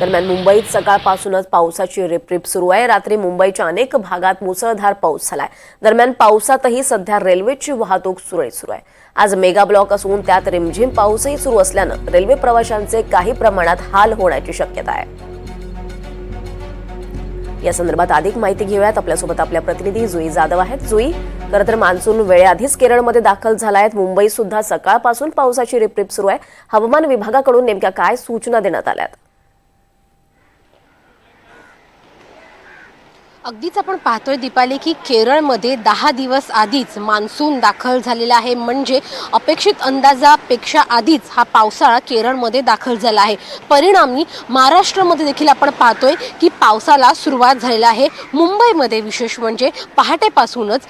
दरम्यान मुंबईत सकाळपासूनच पावसाची रिपरिप सुरू आहे. रात्री मुंबईच्या अनेक भागात मुसळधार पाऊस झालाय. दरम्यान पावसातही सध्या रेल्वेची वाहतूक सुरळीत सुरू आहे. आज मेगा ब्लॉक असून त्यात रिमझिम पाऊसही सुरू असल्यानं रेल्वे प्रवाशांचे काही प्रमाणात हाल होण्याची शक्यता आहे. या संदर्भात अधिक माहिती घेऊयात. आपल्यासोबत आपल्या प्रतिनिधी जुई जाधव आहेत. जुई खरं तर मान्सून वेळेआधीच केरळमध्ये दाखल झाला आहेत मुंबईत सुद्धा सकाळपासून पावसाची रिपरिप सुरू आहे. हवामान विभागाकडून नेमक्या काय सूचना देण्यात आल्या अगदीच आपण पाहतोय दीपाली की केरळमध्ये दहा दिवस आधीच मान्सून दाखल झालेला आहे. म्हणजे अपेक्षित अंदाजापेक्षा आधीच हा पावसाळा केरळमध्ये दाखल झाला आहे. परिणामी महाराष्ट्रामध्ये देखील आपण पाहतोय की पावसाला सुरुवात झालेला आहे. मुंबईमध्ये विशेष म्हणजे पहाटेपासूनच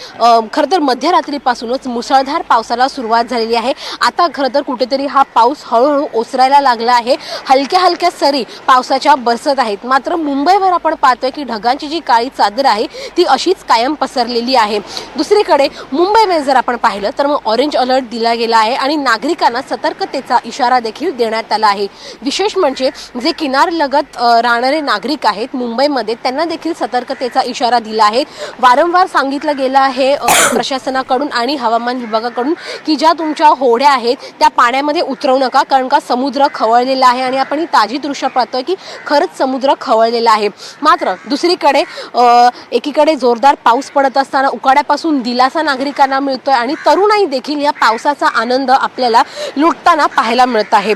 खरं तर मध्यरात्रीपासूनच मुसळधार पावसाला सुरुवात झालेली आहे. आता खरं तर कुठेतरी हा पाऊस हळूहळू ओसरायला लागला आहे. हलक्या हलक्या सरी पावसाच्या बरसत आहेत. मात्र मुंबईवर आपण पाहतोय की ढगांची जी काळी चाल चादर आहे ती अशीच कायम पसरलेली आहे. दुसरीकडे मुंबईमध्ये जर आपण पाहिलं तर मग ऑरेंज अलर्ट दिला गेला आहे आणि नागरिकांना सतर्कतेचा इशारा देखील देण्यात आला आहे. विशेष म्हणजे जे किनारलगत राहणारे नागरिक आहेत मुंबईमध्ये त्यांना देखील सतर्कतेचा इशारा दिला आहे. वारंवार सांगितलं गेलं आहे प्रशासनाकडून आणि हवामान विभागाकडून की ज्या तुमच्या होड्या आहेत त्या पाण्यामध्ये उतरवू नका कारण का समुद्र खवळलेला आहे आणि आपण ही ताजी दृश्य पाहतोय की खरंच समुद्र खवळलेला आहे. मात्र दुसरीकडे एकीकडे जोरदार पाऊस पडत असताना उकाड्यापासून दिलासा नागरिकांना मिळतोय आणि तरुणाई देखील या पावसाचा आनंद आपल्याला लुटताना पाहायला मिळत आहे.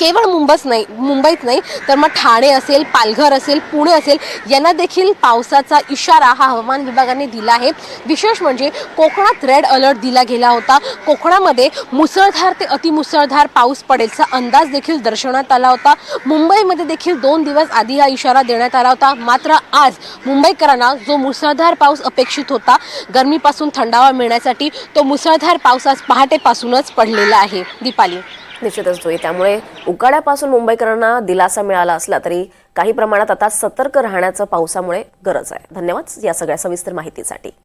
केवळ मुंबईच नाही मुंबईत नाही तर मग ठाणे असेल पालघर असेल पुणे असेल यांना देखील पावसाचा इशारा हा हवामान विभागाने दिला आहे. विशेष म्हणजे कोकणात रेड अलर्ट दिला गेला होता. कोकणामध्ये मुसळधार ते अतिमुसळधार पाऊस पडेलचा अंदाज देखील दर्शवण्यात आला होता. मुंबईमध्ये देखील दोन दिवस आधी हा इशारा देण्यात आला होता. मात्र आज मुंबईकरांना जो मुसळधार पाऊस अपेक्षित होता गरमीपासून थंडावा मिळण्यासाठी तो मुसळधार पाऊस आज पहाटेपासूनच पडलेला आहे. दीपाली. निश्चितच होईल त्यामुळे उकाड्यापासून मुंबईकरांना दिलासा मिळाला असला तरी काही प्रमाणात आता सतर्क राहण्याचं पावसामुळे गरज आहे. धन्यवाद या सगळ्या सविस्तर माहितीसाठी.